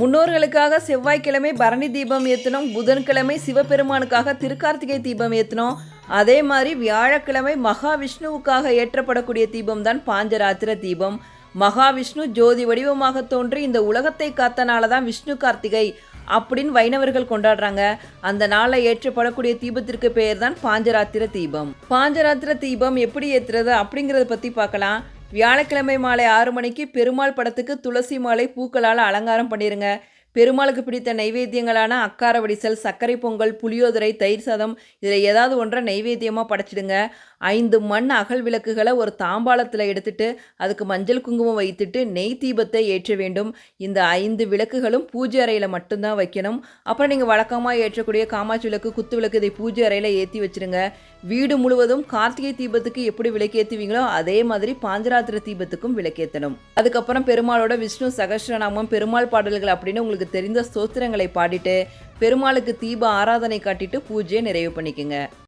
முன்னோர்களுக்காக செவ்வாய்க்கிழமை பரணி தீபம் ஏற்றினோம் புதன்கிழமை சிவபெருமானுக்காக திருக்கார்த்திகை தீபம் ஏற்றினோம் அதே மாதிரி வியாழக்கிழமை மகாவிஷ்ணுவுக்காக ஏற்றப்படக்கூடிய தீபம் தான் பாஞ்சராத்திர தீபம். மகாவிஷ்ணு ஜோதி வடிவமாக தோன்றி இந்த உலகத்தை காத்தனால தான் விஷ்ணு கார்த்திகை அப்படின்னு வைணவர்கள் கொண்டாடுறாங்க. அந்த நாளில் ஏற்றப்படக்கூடிய தீபத்திற்கு பெயர் தான் பாஞ்சராத்திர தீபம். பாஞ்சராத்திர தீபம் எப்படி ஏற்றுறது அப்படிங்கிறத பற்றி பார்க்கலாம். வியாழக்கிழமை மாலை ஆறு மணிக்கு பெருமாள் படத்துக்கு துளசி மாலை பூக்களால் அலங்காரம் பண்ணிடுங்க பெருமாளுக்கு பிடித்த நைவேத்தியங்களான அக்கார வடிசல் சர்க்கரை பொங்கல் புளியோதரை தயிர் சாதம் இதில் ஏதாவது ஒன்றை நைவேத்தியமாக படைச்சிடுங்க. ஐந்து மண் அகல் விளக்குகளை ஒரு தாம்பாளத்தில் எடுத்துட்டு அதுக்கு மஞ்சள் குங்குமம் வைத்துட்டு நெய் தீபத்தை ஏற்ற வேண்டும். இந்த ஐந்து விளக்குகளும் பூஜை அறையில் மட்டும்தான் வைக்கணும். அப்புறம் நீங்கள் வழக்கமாக ஏற்றக்கூடிய காமாட்சி விளக்கு குத்து விளக்கு இதை பூஜை அறையில் ஏற்றி வச்சுருங்க. வீடு முழுவதும் கார்த்திகை தீபத்துக்கு எப்படி விளக்கேற்றுவீங்களோ அதே மாதிரி பாஞ்சராத்திர தீபத்துக்கும் விளக்கேற்றணும் அதுக்கப்புறம் பெருமாளோட விஷ்ணு சகஸ்ரநாமம் பெருமாள் பாடல்கள் அப்படின்னு உங்களுக்கு உங்களுக்கு தெரிந்த ஸ்தோத்திரங்களை பாடிட்டு பெருமாளுக்கு தீப ஆராதனை காட்டிட்டு பூஜையை நிறைவு பண்ணிக்கோங்க.